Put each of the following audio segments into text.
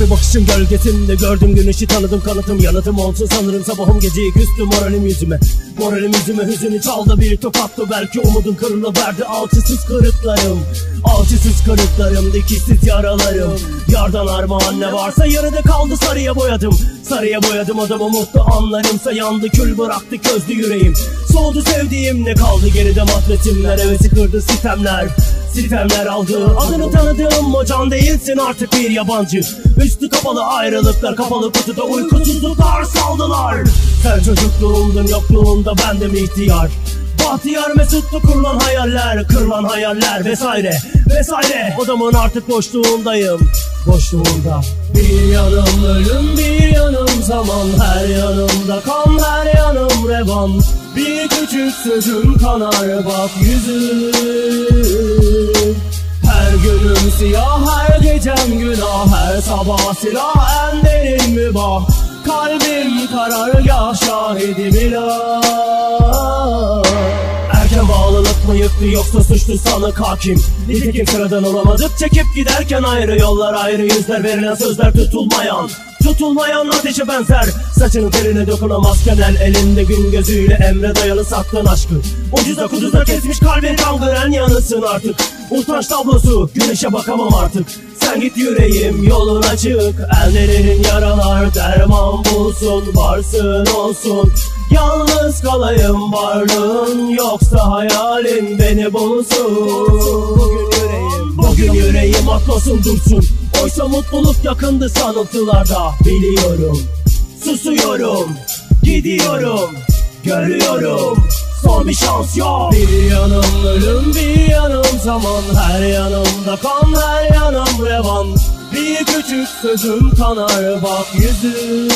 bir bakışın gölgesinde Gördüm güneşi tanıdım kanıtım yanıtım olsun sanırım Sabahım geceyi küstü moralim yüzüme. Moralim yüzüme hüzünü çaldı bir tokattı Belki umudun kırılı verdi alçısız kırıklarım. Alçısız kırıklarım dikişsiz yaralarım. Yardan armağan ne varsa yarıda kaldı sarıya boyadım. Sarıya boyadım adamı mutlu anlarımsa yandı kül bıraktı közlü yüreğim. Soğudu sevdiğim ne kaldı geride matresimler Hevesi kırdı sitemler Sitemler aldı. Adını tanıdığım o can değilsin artık bir yabancı. Üstü kapalı ayrılıklar kapalı kutuda uykusuzluklar saldılar. Sen çocukluğumdun yokluğunda bendim ihtiyar? Bahtiyar Mesut'lu kurulan hayaller, kırılan hayaller vesaire vesaire. Odamın artık boşluğundayım, boşluğunda. Bir yanım ölüm, bir yanım zaman Her yanımda kan, her revan Bir küçük sözüm kanar bak yüzüm her günüm siyah, her gecem günah. Her sabah silah, en derin mübah. Kalbim karargah, şahidim ilah yıktı yoksa suçlu sanık hakim. Nitekim sıradan olamadık çekip giderken ayrı yollar ayrı yüzler Verilen sözler tutulmayan. Tutulmayan ateşe benzer Saçının teline dokunamazken el elinde gün gözüyle Emre dayalı saklın aşkı. Ucuza kuduza kesmiş kalbin kangren yanısın artık. Utanç tablosu güneşe bakamam artık Sen git yüreğim yolun açık. Ellerin yaralar derman bulsun Varsın olsun. Yalnız kalayım varlığın Yoksa hayalin beni bulsun. Bugün yüreğim Bugün yüreğim atlasın dursun. Oysa mutluluk yakındı sanıntılarda Biliyorum. Susuyorum Gidiyorum Görüyorum. Son bir şans yok. Bir yanım ölüm bir yanım zaman. Her yanımda kan her yanım revan Bir küçük sözüm kanar bak yüzüm.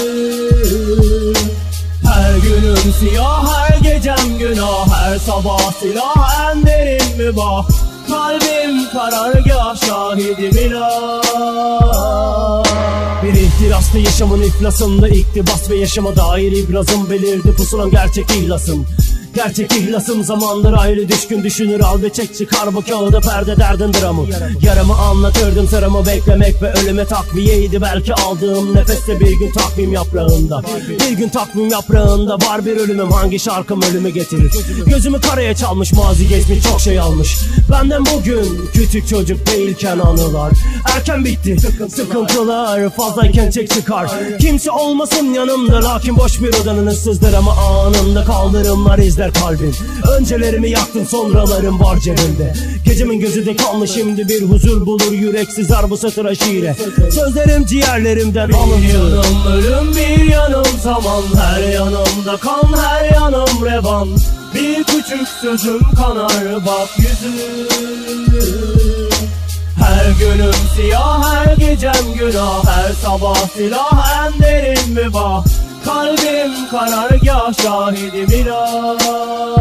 Her günüm siyah, her gecem günah. Her sabah silah, en derin mübah. Kalbim karargah, şahidim ilah. Bir ihtiraslı yaşamın iflasında iktibas ve yaşama dair ibrazım. Belirdi Pusulan gerçek ihlasım Gerçek ihlasım zamandır ayrı düşkün düşünür al ve çek çıkar bu kağıda perde derdin dramı. Yaramı anlatırdım sıramı beklemek ve ölüme takviyeydi. Belki aldığım nefeste bir gün takvim yaprağında. Bir gün takvim yaprağında var bir ölümüm hangi şarkım ölümü getirir? Gözümü karaya çalmış mazi geçmiş çok şey almış. Benden bugün küçük çocuk değilken anılar. Erken bitti sıkıntılar fazlayken çek çıkar. Kimse olmasın yanımda lakin boş bir odanın ıssızdır ama anında kaldırımlar izler kalbin Öncelerimi yaktın sonralarım var cebimde. Gecemin gözü de kanlı şimdi bir huzur bulur yüreksiz bu satıra şiire. Sözlerim ciğerlerimden yanım ölüm bir yanım zaman. Her yanımda kan her yanım revan. Bir küçük sözüm kanar bak yüzüm. Her günüm siyah, her gecem günah. Her sabah silah, en derin mübah Kalbim karargah, şahidim ilah